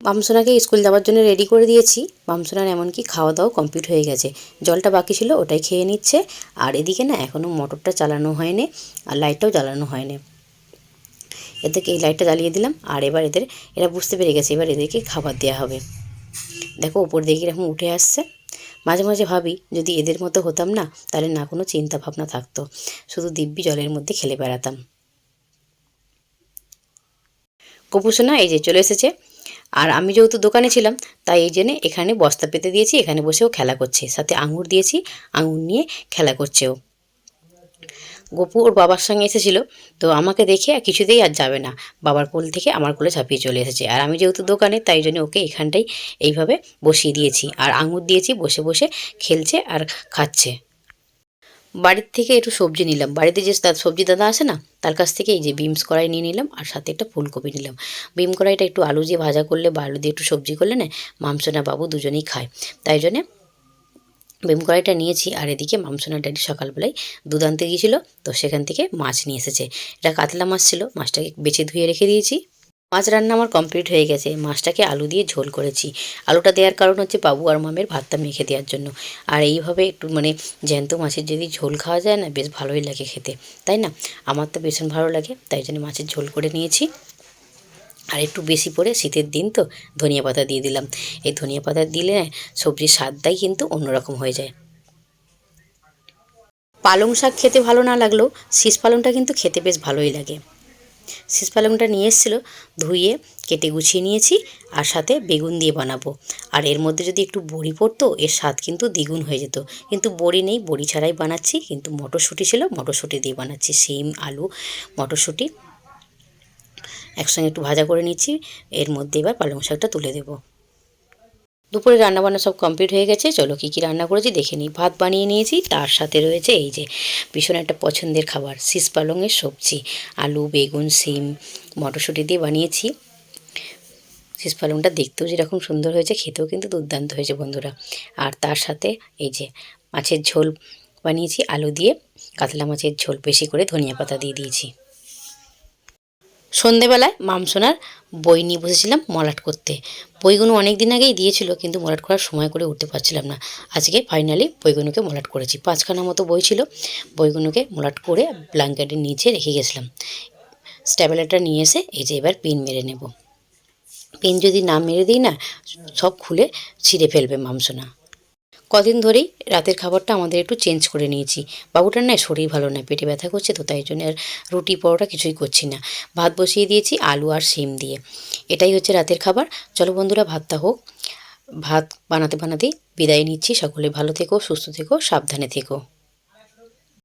মামসোনাকে school যাওয়ার জন্য ready করে দিয়েছি। মামসোনার এমনকি খাওয়া দাওয়া কমপ্লিট হয়ে গেছে। জলটা বাকি ছিল, ওটাই খেয়ে নিচ্ছে। আর এদিকে না এখনও মোটরটা চালানো হয়নি আর লাইটটাও জ্বালানো হয়নি। এদেরকে এই লাইটটা জ্বালিয়ে দিলাম আর এবার এদের, এরা বুঝতে পেরে গেছে এবার এদেরকে খাবার দেওয়া হবে। দেখো, উপর দিকে এরকম উঠে আসছে। মাঝে মাঝে ভাবি, যদি এদের মতো হতাম না, তাহলে না কোনো চিন্তা ভাবনা থাকতো। শুধু দিব্যি জলের মধ্যে খেলে বেড়াতাম। কপুসোনা এই যে চলে এসেছে। আর আমি যেহেতু দোকানে ছিলাম, তাই এই জন্যে এখানে বস্তা পেতে দিয়েছি, এখানে বসেও খেলা করছে। সাথে আঙুর দিয়েছি, আঙুর নিয়ে খেলা করছে ও গপু ওর বাবার সঙ্গে এসেছিল, তো আমাকে দেখে কিছুতেই আর যাবে না। বাবার কোল থেকে আমার কোলে ছাপিয়ে চলে এসেছে। আর আমি যেহেতু দোকানে, তাই জন্য ওকে এখানটাই এইভাবে বসিয়ে দিয়েছি। আর আঙুর দিয়েছি, বসে বসে খেলছে আর খাচ্ছে। বাড়ির থেকে একটু সবজি নিলাম। বাড়িতে যে সবজি দাদা আসে না, তার কাছ থেকে এই যে বিমস কড়াই নিয়ে নিলাম আর সাথে একটা ফুলকপি নিলাম। বিম কড়াইটা একটু আলু দিয়ে ভাজা করলে বা আলু দিয়ে একটু সবজি করলে না, মামসোনা বাবু দুজনেই খায়। তাই জন্যে বিম কড়াইটা নিয়েছি আর এদিকে মামসোনা ড্যাডি সকালবেলায় দুধ আনতে গিয়েছিল, তো সেখান থেকে মাছ নিয়ে এসেছে। এটা কাতলা মাছ ছিল, মাছটাকে বেছে ধুয়ে রেখে দিয়েছি। মাছ রান্না আমার কমপ্লিট হয়ে গেছে। মাছটাকে আলু দিয়ে ঝোল করেছি। আলুটা দেওয়ার কারণ হচ্ছে বাবু আর মামের ভাতটা মেখে দেওয়ার জন্য। আর এইভাবে একটু মানে জ্যান্ত মাছের যদি ঝোল খাওয়া যায় না, বেশ ভালোই লাগে খেতে। তাই না? আমার তো ভীষণ ভালো লাগে, তাই জন্য মাছের ঝোল করে নিয়েছি। আর একটু বেশি পরে শীতের দিন তো, ধনিয়া পাতা দিয়ে দিলাম। এই ধনিয়া পাতা দিলে সবজির স্বাদটাই কিন্তু অন্যরকম হয়ে যায়। পালং শাক খেতে ভালো না লাগলেও শীষ পালংটা কিন্তু খেতে বেশ ভালোই লাগে। শীষ পালংটা নিয়ে এসেছিল, ধুয়ে কেটে গুছিয়ে নিয়েছি আর সাথে বেগুন দিয়ে বানাবো। আর এর মধ্যে যদি একটু বড়ি পড়তো, এর স্বাদ কিন্তু দ্বিগুণ হয়ে যেত। কিন্তু বড়ি নেই, বড়ি ছাড়াই বানাচ্ছি, কিন্তু মটরশুঁটি ছিল, মটরশুঁটি দিয়ে বানাচ্ছি। সিম আলু, মটরশুঁটি একসঙ্গে একটু ভাজা করে নিচ্ছি। এর মধ্যে এবার পালং শাকটা তুলে দেবো। দুপুরে রান্নাবান্না সব কমপ্লিট হয়ে গেছে। চলো কী কী রান্না করেছি দেখে নিই। ভাত বানিয়ে নিয়েছি, তার সাথে রয়েছে এই যে ভীষণ একটা পছন্দের খাবার, শীষ পালংয়ের সবজি, আলু, বেগুন, সিম, মটরশুঁটি দিয়ে বানিয়েছি। শীষ পালংটা দেখতেও যেরকম সুন্দর হয়েছে, খেতেও কিন্তু দুর্দান্ত হয়েছে বন্ধুরা। আর তার সাথে এই যে মাছের ঝোল বানিয়েছি, আলু দিয়ে। কাতলা মাছের ঝোল বেশি করে ধনিয়া পাতা দিয়ে দিয়েছি। সন্ধেবেলায় মামসোনার বই নিয়ে বসেছিলাম মলাট করতে। বইগুলো অনেক দিন আগেই দিয়েছিল, কিন্তু মলাট করার সময় করে উঠতে পারছিলাম না। আজকে ফাইনালি বইগুলোকে মলাট করেছি। পাঁচখানা মতো বই ছিল। বইগুলোকে মলাট করে ব্ল্যাঙ্কেটের নিচে রেখে গেছিলাম। স্ট্যাবেলারটা নিয়ে এসে এই যে এবার পিন মেরে নেব। পিন যদি না মেরে দিই না, সব খুলে ছিঁড়ে ফেলবে মামসোনা কদিন ধরেই রাতের খাবারটা আমাদের একটু চেঞ্জ করে নিয়েছি। বাবুটার না শরীর ভালো না পেটে ব্যথা করছে তো তাই জন্য আর রুটি পরোটা কিছুই করছি না। ভাত বসিয়ে দিয়েছি আলু আর শিম দিয়ে। এটাই হচ্ছে রাতের খাবার। চলো বন্ধুরা ভাতটা হোক। ভাত বানাতে বানাতে বিদায় নিচ্ছি। সকলে ভালো থেকো, সুস্থ থেকো, সাবধানে থেকো।